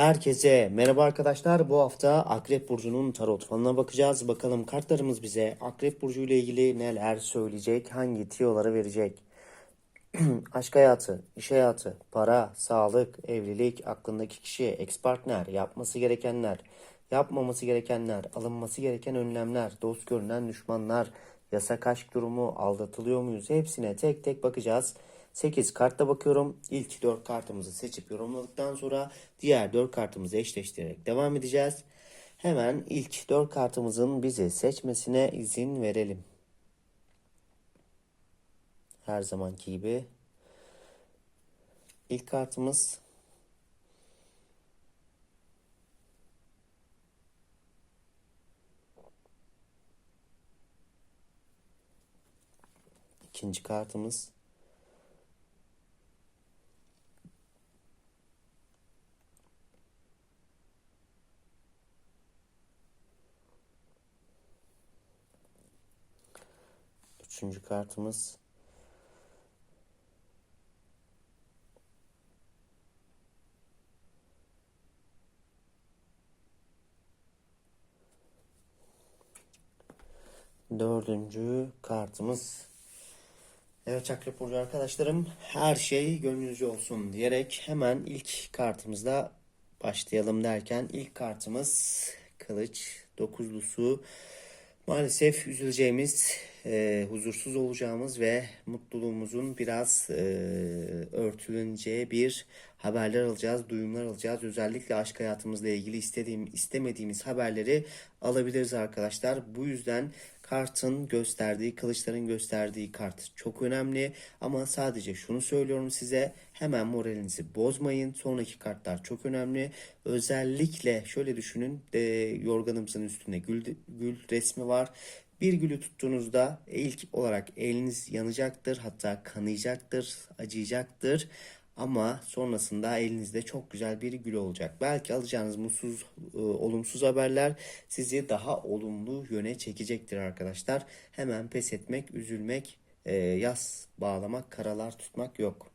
Herkese merhaba arkadaşlar. Bu hafta Akrep Burcu'nun tarot falına bakacağız. Bakalım kartlarımız bize Akrep Burcu ile ilgili neler söyleyecek, hangi tiyoları verecek. Aşk hayatı, iş hayatı, para, sağlık, evlilik, aklındaki kişi, ex partner, yapması gerekenler, yapmaması gerekenler, alınması gereken önlemler, dost görünen düşmanlar, yasak aşk durumu, aldatılıyor muyuz? Hepsine tek tek bakacağız. 8 kartta bakıyorum. İlk 4 kartımızı seçip yorumladıktan sonra diğer 4 kartımızı eşleştirerek devam edeceğiz. Hemen ilk 4 kartımızın bizi seçmesine izin verelim. Her zamanki gibi. İlk kartımız ikinci kartımız Üçüncü kartımız. Dördüncü kartımız. Evet Çakra Burcu arkadaşlarım her şey gönlünüzce olsun diyerek hemen ilk kartımızla başlayalım derken ilk kartımız kılıç dokuzlusu. Maalesef üzüleceğimiz, e, huzursuz olacağımız ve mutluluğumuzun biraz e, örtülüneceği bir haberler alacağız, duyumlar alacağız. Özellikle aşk hayatımızla ilgili istediğim, istemediğimiz haberleri alabiliriz arkadaşlar. Bu yüzden kartın gösterdiği, kılıçların gösterdiği kart çok önemli. Ama sadece şunu söylüyorum size, hemen moralinizi bozmayın. Sonraki kartlar çok önemli. Özellikle şöyle düşünün, e, yorganımızın üstünde gül, gül resmi var. Bir gülü tuttuğunuzda ilk olarak eliniz yanacaktır, hatta kanayacaktır, acıyacaktır. Ama sonrasında elinizde çok güzel bir gül olacak. Belki alacağınız mutsuz, e, olumsuz haberler sizi daha olumlu yöne çekecektir arkadaşlar. Hemen pes etmek, üzülmek, e, yas bağlamak, karalar tutmak yok.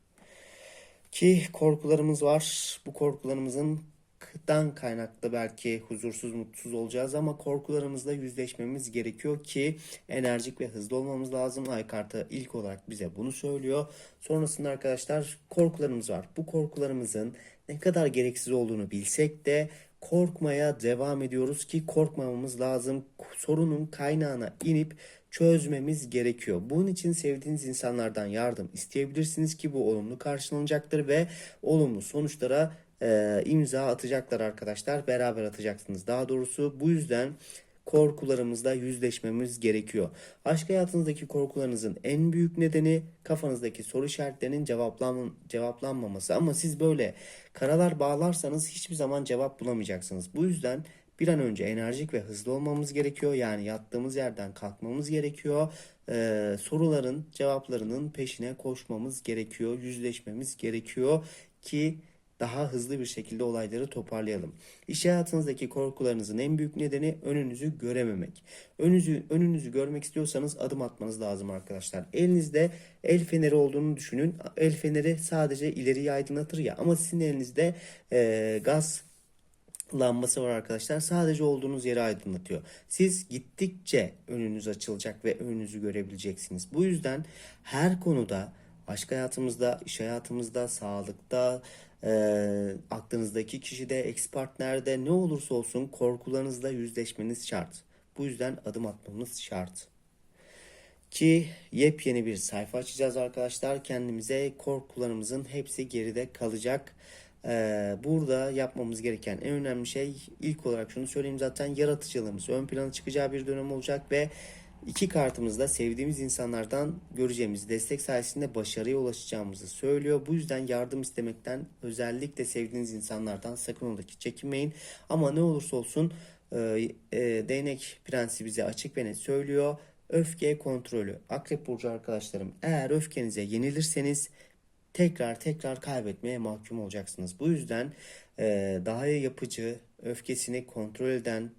Ki korkularımız var. Bu korkularımızın dan kaynaklı belki huzursuz, mutsuz olacağız ama korkularımızla yüzleşmemiz gerekiyor ki enerjik ve hızlı olmamız lazım. Ay kartı ilk olarak bize bunu söylüyor. Sonrasında arkadaşlar korkularımız var. Bu korkularımızın ne kadar gereksiz olduğunu bilsek de korkmaya devam ediyoruz ki korkmamamız lazım. Sorunun kaynağına inip çözmemiz gerekiyor. Bunun için sevdiğiniz insanlardan yardım isteyebilirsiniz ki bu olumlu karşılanacaktır ve olumlu sonuçlara e, imza atacaklar arkadaşlar. Beraber atacaksınız daha doğrusu. Bu yüzden korkularımızla yüzleşmemiz gerekiyor. Aşk hayatınızdaki korkularınızın en büyük nedeni kafanızdaki soru işaretlerinin cevaplan cevaplanmaması. Ama siz böyle karalar bağlarsanız hiçbir zaman cevap bulamayacaksınız. Bu yüzden bir an önce enerjik ve hızlı olmamız gerekiyor. Yani yattığımız yerden kalkmamız gerekiyor. Ee, soruların cevaplarının peşine koşmamız gerekiyor. Yüzleşmemiz gerekiyor ki daha hızlı bir şekilde olayları toparlayalım. İş hayatınızdaki korkularınızın en büyük nedeni önünüzü görememek. Önünüzü, önünüzü görmek istiyorsanız adım atmanız lazım arkadaşlar. Elinizde el feneri olduğunu düşünün. El feneri sadece ileriyi aydınlatır ya ama sizin elinizde e, gaz lambası var arkadaşlar. Sadece olduğunuz yeri aydınlatıyor. Siz gittikçe önünüz açılacak ve önünüzü görebileceksiniz. Bu yüzden her konuda aşk hayatımızda, iş hayatımızda, sağlıkta, e, aklınızdaki kişide, ex partnerde ne olursa olsun korkularınızla yüzleşmeniz şart. Bu yüzden adım atmamız şart. Ki yepyeni bir sayfa açacağız arkadaşlar. Kendimize korkularımızın hepsi geride kalacak. Ee, burada yapmamız gereken en önemli şey ilk olarak şunu söyleyeyim zaten yaratıcılığımız ön plana çıkacağı bir dönem olacak ve iki kartımızda sevdiğimiz insanlardan göreceğimiz destek sayesinde başarıya ulaşacağımızı söylüyor. Bu yüzden yardım istemekten özellikle sevdiğiniz insanlardan sakın ola ki çekinmeyin. Ama ne olursa olsun e, e, değnek prensi bize açık ve net söylüyor. Öfke kontrolü. Akrep Burcu arkadaşlarım eğer öfkenize yenilirseniz tekrar tekrar kaybetmeye mahkum olacaksınız. Bu yüzden e, daha yapıcı, öfkesini kontrol eden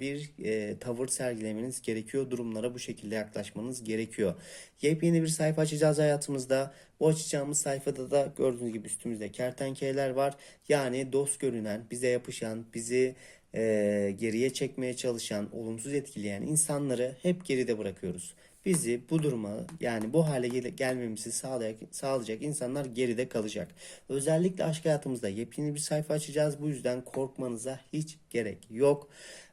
bir e, tavır sergilemeniz gerekiyor. Durumlara bu şekilde yaklaşmanız gerekiyor. Yepyeni bir sayfa açacağız hayatımızda. Bu açacağımız sayfada da gördüğünüz gibi üstümüzde kertenkeleler var. Yani dost görünen, bize yapışan, bizi e, geriye çekmeye çalışan, olumsuz etkileyen insanları hep geride bırakıyoruz. Bizi bu duruma yani bu hale gel- gelmemizi sağlayacak, sağlayacak insanlar geride kalacak. Özellikle aşk hayatımızda yepyeni bir sayfa açacağız. Bu yüzden korkmanıza hiç gerek yok.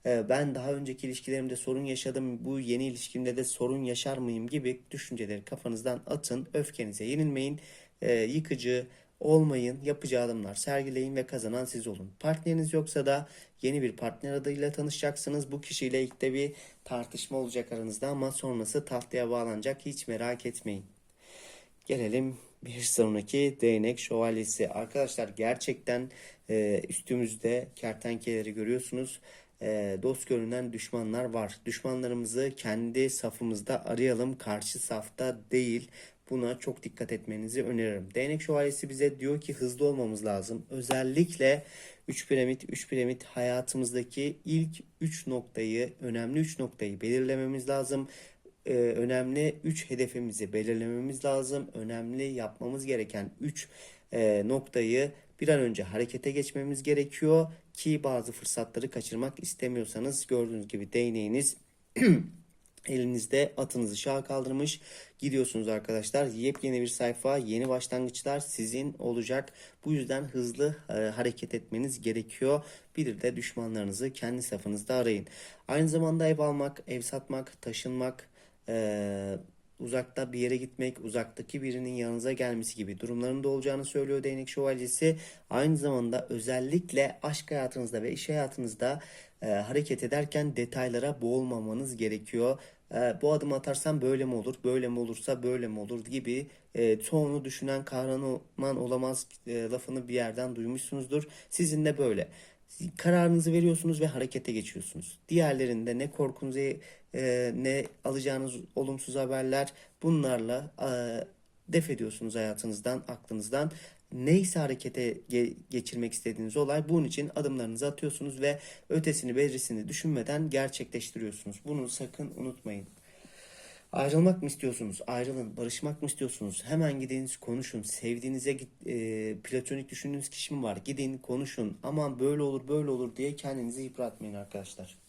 Ee, Ben daha önceki ilişkilerimde sorun yaşadım. Bu yeni ilişkimde de sorun yaşar mıyım gibi düşünceleri kafanızdan atın. Öfkenize yenilmeyin. Ee, Yıkıcı olmayın. Yapacağı adımlar sergileyin ve kazanan siz olun. Partneriniz yoksa da yeni bir partner adıyla tanışacaksınız. Bu kişiyle ilk de bir tartışma olacak aranızda ama sonrası tahtaya bağlanacak. Hiç merak etmeyin. Gelelim bir sonraki değnek şövalyesi. Arkadaşlar gerçekten e, üstümüzde kertenkeleleri görüyorsunuz. E, dost görünen düşmanlar var. Düşmanlarımızı kendi safımızda arayalım. Karşı safta değil. Buna çok dikkat etmenizi öneririm. Değnek şövalyesi bize diyor ki hızlı olmamız lazım. Özellikle 3 piramit, 3 piramit hayatımızdaki ilk 3 noktayı, önemli 3 noktayı belirlememiz lazım e, önemli 3 hedefimizi belirlememiz lazım. Önemli yapmamız gereken 3 noktayı bir an önce harekete geçmemiz gerekiyor ki bazı fırsatları kaçırmak istemiyorsanız gördüğünüz gibi değneğiniz Elinizde atınızı şaha kaldırmış gidiyorsunuz arkadaşlar. Yepyeni bir sayfa, yeni başlangıçlar sizin olacak. Bu yüzden hızlı e, hareket etmeniz gerekiyor. Bir de düşmanlarınızı kendi safınızda arayın. Aynı zamanda ev almak, ev satmak, taşınmak, e, uzakta bir yere gitmek, uzaktaki birinin yanınıza gelmesi gibi durumların da olacağını söylüyor Değnek Şövalyesi. Aynı zamanda özellikle aşk hayatınızda ve iş hayatınızda e, hareket ederken detaylara boğulmamanız gerekiyor. E, bu adımı atarsam böyle mi olur, böyle mi olursa böyle mi olur gibi e, çoğunu düşünen kahraman olamaz e, lafını bir yerden duymuşsunuzdur. Sizin de böyle. Kararınızı veriyorsunuz ve harekete geçiyorsunuz. Diğerlerinde ne korkunuzu e, ne alacağınız olumsuz haberler bunlarla e, def ediyorsunuz hayatınızdan, aklınızdan. Neyse harekete ge- geçirmek istediğiniz olay bunun için adımlarınızı atıyorsunuz ve ötesini berisini düşünmeden gerçekleştiriyorsunuz. Bunu sakın unutmayın. Ayrılmak mı istiyorsunuz? Ayrılın. Barışmak mı istiyorsunuz? Hemen gidiniz konuşun. Sevdiğinize git, e, platonik düşündüğünüz kişi mi var? Gidin konuşun. Aman böyle olur böyle olur diye kendinizi yıpratmayın arkadaşlar.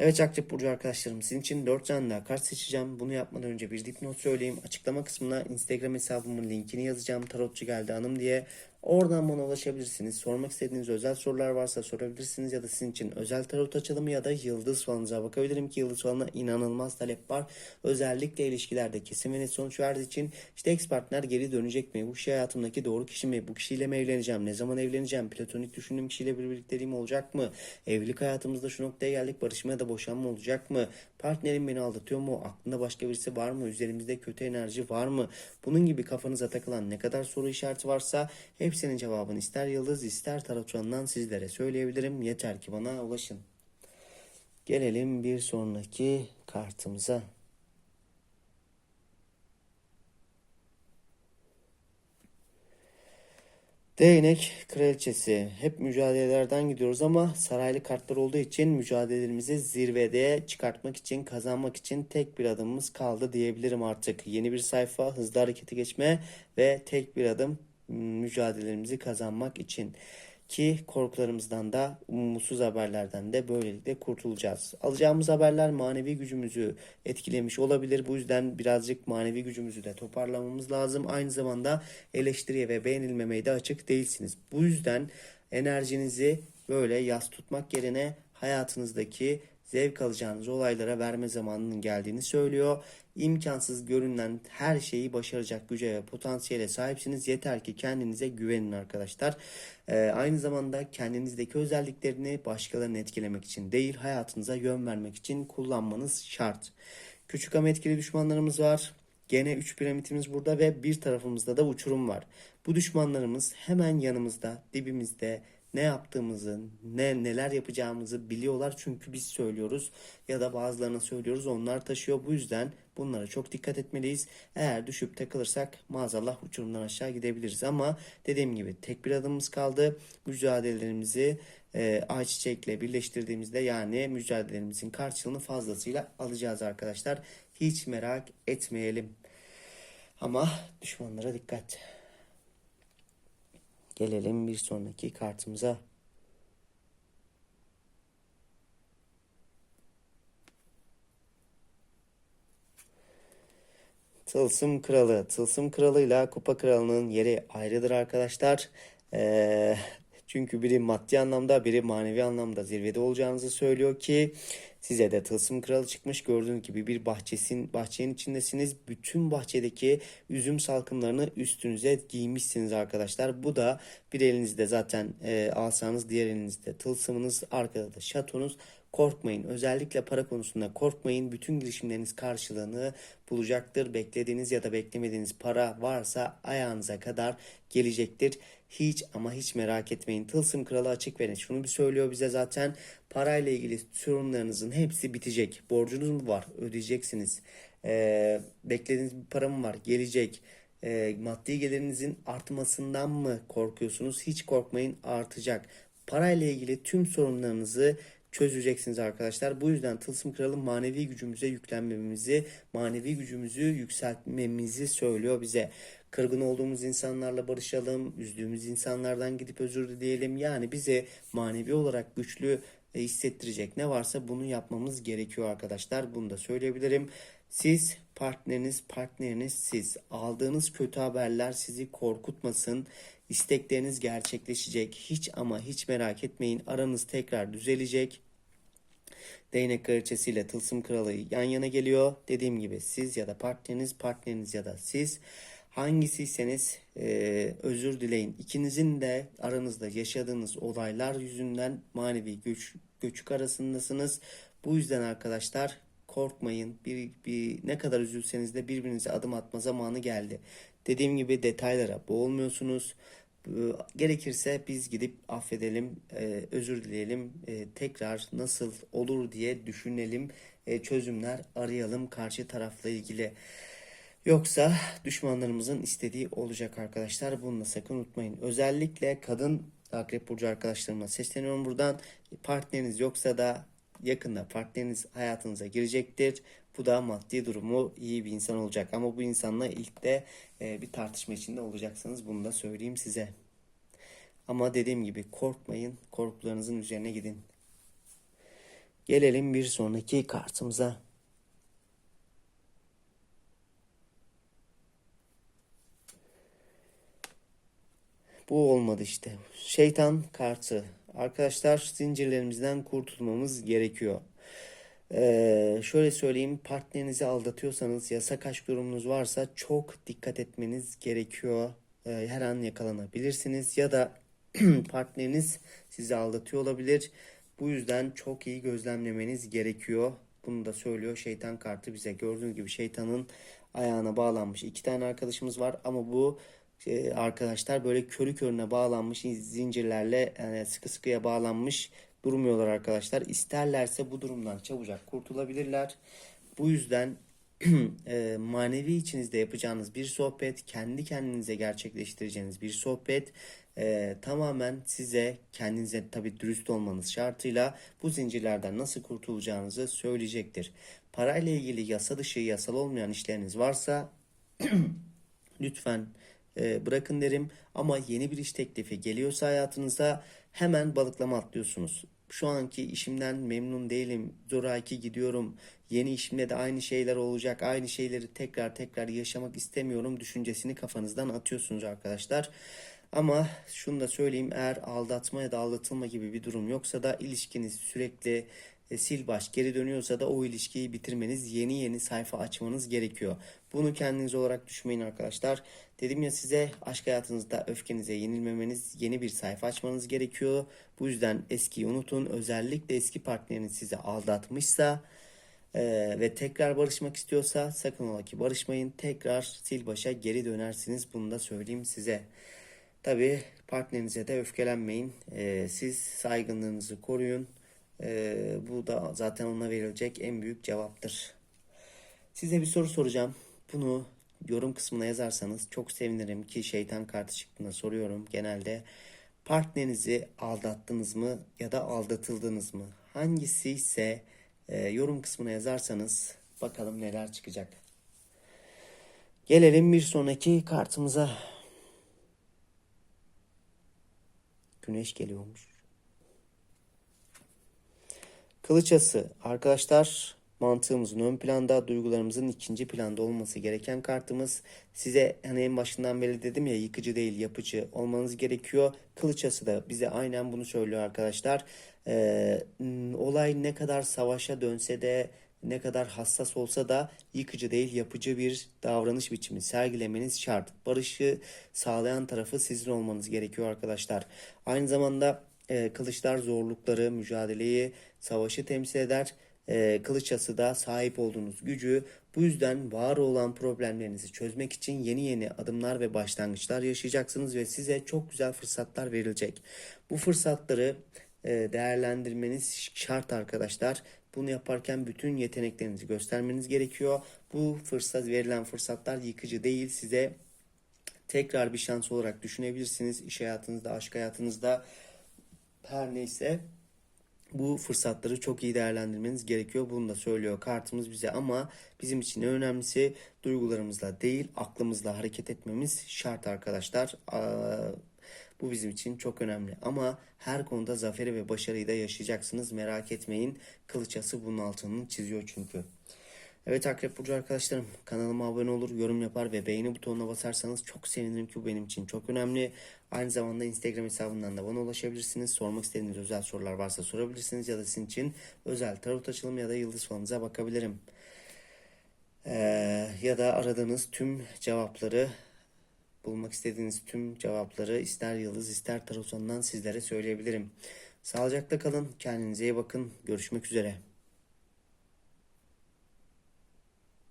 Evet Akçep Burcu arkadaşlarım sizin için 4 tane daha kart seçeceğim. Bunu yapmadan önce bir dipnot söyleyeyim. Açıklama kısmına Instagram hesabımın linkini yazacağım. Tarotçu geldi hanım diye. Oradan bana ulaşabilirsiniz. Sormak istediğiniz özel sorular varsa sorabilirsiniz ya da sizin için özel tarot açılımı ya da yıldız falanıza bakabilirim ki yıldız falına inanılmaz talep var. Özellikle ilişkilerde kesin ve net sonuç verdiği için işte ex partner geri dönecek mi? Bu kişi hayatımdaki doğru kişi mi? Bu kişiyle mi evleneceğim? Ne zaman evleneceğim? Platonik düşündüğüm kişiyle bir birlikteliğim olacak mı? Evlilik hayatımızda şu noktaya geldik. Barışma ya da boşanma olacak mı? Partnerim beni aldatıyor mu? Aklında başka birisi var mı? Üzerimizde kötü enerji var mı? Bunun gibi kafanıza takılan ne kadar soru işareti varsa hepsinin cevabını ister yıldız ister tarotçularından sizlere söyleyebilirim. Yeter ki bana ulaşın. Gelelim bir sonraki kartımıza. Değnek kraliçesi. Hep mücadelelerden gidiyoruz ama saraylı kartlar olduğu için mücadelelerimizi zirvede çıkartmak için, kazanmak için tek bir adımımız kaldı diyebilirim artık. Yeni bir sayfa, hızlı harekete geçme ve tek bir adım mücadelelerimizi kazanmak için ki korkularımızdan da umutsuz haberlerden de böylelikle kurtulacağız. Alacağımız haberler manevi gücümüzü etkilemiş olabilir. Bu yüzden birazcık manevi gücümüzü de toparlamamız lazım. Aynı zamanda eleştiriye ve beğenilmemeye de açık değilsiniz. Bu yüzden enerjinizi böyle yas tutmak yerine hayatınızdaki zevk alacağınız olaylara verme zamanının geldiğini söylüyor. İmkansız görünen her şeyi başaracak güce ve potansiyele sahipsiniz. Yeter ki kendinize güvenin arkadaşlar. Ee, aynı zamanda kendinizdeki özelliklerini başkalarını etkilemek için değil hayatınıza yön vermek için kullanmanız şart. Küçük ama etkili düşmanlarımız var. Gene 3 piramitimiz burada ve bir tarafımızda da uçurum var. Bu düşmanlarımız hemen yanımızda, dibimizde, ne yaptığımızı, ne neler yapacağımızı biliyorlar çünkü biz söylüyoruz ya da bazılarına söylüyoruz onlar taşıyor. Bu yüzden bunlara çok dikkat etmeliyiz. Eğer düşüp takılırsak maazallah uçurumdan aşağı gidebiliriz ama dediğim gibi tek bir adımımız kaldı. Mücadelelerimizi e, ayçiçekle birleştirdiğimizde yani mücadelelerimizin karşılığını fazlasıyla alacağız arkadaşlar. Hiç merak etmeyelim. Ama düşmanlara dikkat. Gelelim bir sonraki kartımıza. Tılsım Kralı. Tılsım Kralı'yla Kupa Kralı'nın yeri ayrıdır arkadaşlar. Ee, çünkü biri maddi anlamda biri manevi anlamda zirvede olacağınızı söylüyor ki size de Tılsım Kralı çıkmış. Gördüğünüz gibi bir bahçesin, bahçenin içindesiniz. Bütün bahçedeki üzüm salkımlarını üstünüze giymişsiniz arkadaşlar. Bu da bir elinizde zaten e, alsanız diğer elinizde tılsımınız arkada da şatonuz. Korkmayın. Özellikle para konusunda korkmayın. Bütün girişimleriniz karşılığını bulacaktır. Beklediğiniz ya da beklemediğiniz para varsa ayağınıza kadar gelecektir. Hiç ama hiç merak etmeyin. Tılsım kralı açık verin. Şunu bir söylüyor bize zaten. Parayla ilgili sorunlarınızın hepsi bitecek. Borcunuz mu var? Ödeyeceksiniz. Ee, beklediğiniz bir para mı var? Gelecek. Ee, maddi gelirinizin artmasından mı korkuyorsunuz? Hiç korkmayın artacak. Parayla ilgili tüm sorunlarınızı çözeceksiniz arkadaşlar. Bu yüzden Tılsım Kralı manevi gücümüze yüklenmemizi, manevi gücümüzü yükseltmemizi söylüyor bize. Kırgın olduğumuz insanlarla barışalım, üzdüğümüz insanlardan gidip özür dileyelim. Yani bize manevi olarak güçlü e, hissettirecek ne varsa bunu yapmamız gerekiyor arkadaşlar. Bunu da söyleyebilirim. Siz partneriniz, partneriniz siz. Aldığınız kötü haberler sizi korkutmasın. İstekleriniz gerçekleşecek. Hiç ama hiç merak etmeyin. Aranız tekrar düzelecek. Değnek kraliçesiyle tılsım kralı yan yana geliyor. Dediğim gibi siz ya da partneriniz, partneriniz ya da siz hangisiyseniz e, özür dileyin. İkinizin de aranızda yaşadığınız olaylar yüzünden manevi göç, göçük arasındasınız. Bu yüzden arkadaşlar korkmayın. Bir, bir ne kadar üzülseniz de birbirinize adım atma zamanı geldi. Dediğim gibi detaylara boğulmuyorsunuz. Gerekirse biz gidip affedelim, e, özür dileyelim, e, tekrar nasıl olur diye düşünelim, e, çözümler arayalım karşı tarafla ilgili. Yoksa düşmanlarımızın istediği olacak arkadaşlar. Bunu da sakın unutmayın. Özellikle kadın Akrep Burcu arkadaşlarıma sesleniyorum buradan. Partneriniz yoksa da yakında partneriniz hayatınıza girecektir. Bu da maddi durumu iyi bir insan olacak. Ama bu insanla ilk de e, bir tartışma içinde olacaksınız. Bunu da söyleyeyim size. Ama dediğim gibi korkmayın. Korkularınızın üzerine gidin. Gelelim bir sonraki kartımıza. Bu olmadı işte. Şeytan kartı. Arkadaşlar zincirlerimizden kurtulmamız gerekiyor. Ee, şöyle söyleyeyim partnerinizi aldatıyorsanız yasak aşk durumunuz varsa çok dikkat etmeniz gerekiyor. Ee, her an yakalanabilirsiniz ya da partneriniz sizi aldatıyor olabilir. Bu yüzden çok iyi gözlemlemeniz gerekiyor. Bunu da söylüyor şeytan kartı bize. Gördüğünüz gibi şeytanın ayağına bağlanmış iki tane arkadaşımız var ama bu arkadaşlar böyle körü körüne bağlanmış zincirlerle yani sıkı sıkıya bağlanmış durmuyorlar arkadaşlar. İsterlerse bu durumdan çabucak kurtulabilirler. Bu yüzden e, manevi içinizde yapacağınız bir sohbet, kendi kendinize gerçekleştireceğiniz bir sohbet e, tamamen size kendinize tabi dürüst olmanız şartıyla bu zincirlerden nasıl kurtulacağınızı söyleyecektir. Parayla ilgili yasa dışı, yasal olmayan işleriniz varsa lütfen e, bırakın derim. Ama yeni bir iş teklifi geliyorsa hayatınıza hemen balıklama atlıyorsunuz. Şu anki işimden memnun değilim. Zoraki gidiyorum. Yeni işimde de aynı şeyler olacak. Aynı şeyleri tekrar tekrar yaşamak istemiyorum düşüncesini kafanızdan atıyorsunuz arkadaşlar. Ama şunu da söyleyeyim eğer aldatma ya da aldatılma gibi bir durum yoksa da ilişkiniz sürekli e, sil baş geri dönüyorsa da o ilişkiyi bitirmeniz, yeni yeni sayfa açmanız gerekiyor. Bunu kendiniz olarak düşünmeyin arkadaşlar. Dedim ya size aşk hayatınızda öfkenize yenilmemeniz, yeni bir sayfa açmanız gerekiyor. Bu yüzden eskiyi unutun. Özellikle eski partneriniz sizi aldatmışsa e, ve tekrar barışmak istiyorsa sakın ola ki barışmayın. Tekrar sil başa geri dönersiniz. Bunu da söyleyeyim size. Tabii partnerinize de öfkelenmeyin. Ee, siz saygınlığınızı koruyun. Ee, bu da zaten ona verilecek en büyük cevaptır. Size bir soru soracağım. Bunu yorum kısmına yazarsanız çok sevinirim ki şeytan kartı çıktığında soruyorum genelde. Partnerinizi aldattınız mı ya da aldatıldınız mı? Hangisi ise e, yorum kısmına yazarsanız bakalım neler çıkacak. Gelelim bir sonraki kartımıza. Güneş geliyormuş. Kılıç ası. Arkadaşlar mantığımızın ön planda, duygularımızın ikinci planda olması gereken kartımız. Size hani en başından beri dedim ya yıkıcı değil yapıcı olmanız gerekiyor. Kılıç ası da bize aynen bunu söylüyor arkadaşlar. Ee, olay ne kadar savaşa dönse de ne kadar hassas olsa da yıkıcı değil yapıcı bir davranış biçimi sergilemeniz şart. Barışı sağlayan tarafı sizin olmanız gerekiyor arkadaşlar. Aynı zamanda e, kılıçlar zorlukları, mücadeleyi, savaşı temsil eder. E, kılıç ası da sahip olduğunuz gücü bu yüzden var olan problemlerinizi çözmek için yeni yeni adımlar ve başlangıçlar yaşayacaksınız ve size çok güzel fırsatlar verilecek. Bu fırsatları e, değerlendirmeniz şart arkadaşlar. Bunu yaparken bütün yeteneklerinizi göstermeniz gerekiyor. Bu fırsat verilen fırsatlar yıkıcı değil size tekrar bir şans olarak düşünebilirsiniz. İş hayatınızda, aşk hayatınızda her neyse bu fırsatları çok iyi değerlendirmeniz gerekiyor. Bunu da söylüyor kartımız bize ama bizim için en önemlisi duygularımızla değil aklımızla hareket etmemiz şart arkadaşlar. Bu bizim için çok önemli ama her konuda zaferi ve başarıyı da yaşayacaksınız merak etmeyin. Kılıçası bunun altını çiziyor çünkü. Evet Akrep Burcu arkadaşlarım kanalıma abone olur, yorum yapar ve beğeni butonuna basarsanız çok sevinirim ki bu benim için çok önemli. Aynı zamanda Instagram hesabından da bana ulaşabilirsiniz. Sormak istediğiniz özel sorular varsa sorabilirsiniz ya da sizin için özel tarot açılım ya da yıldız falanıza bakabilirim. Ee, ya da aradığınız tüm cevapları bulmak istediğiniz tüm cevapları ister yıldız ister tarot sizlere söyleyebilirim. Sağlıcakla kalın, kendinize iyi bakın. Görüşmek üzere.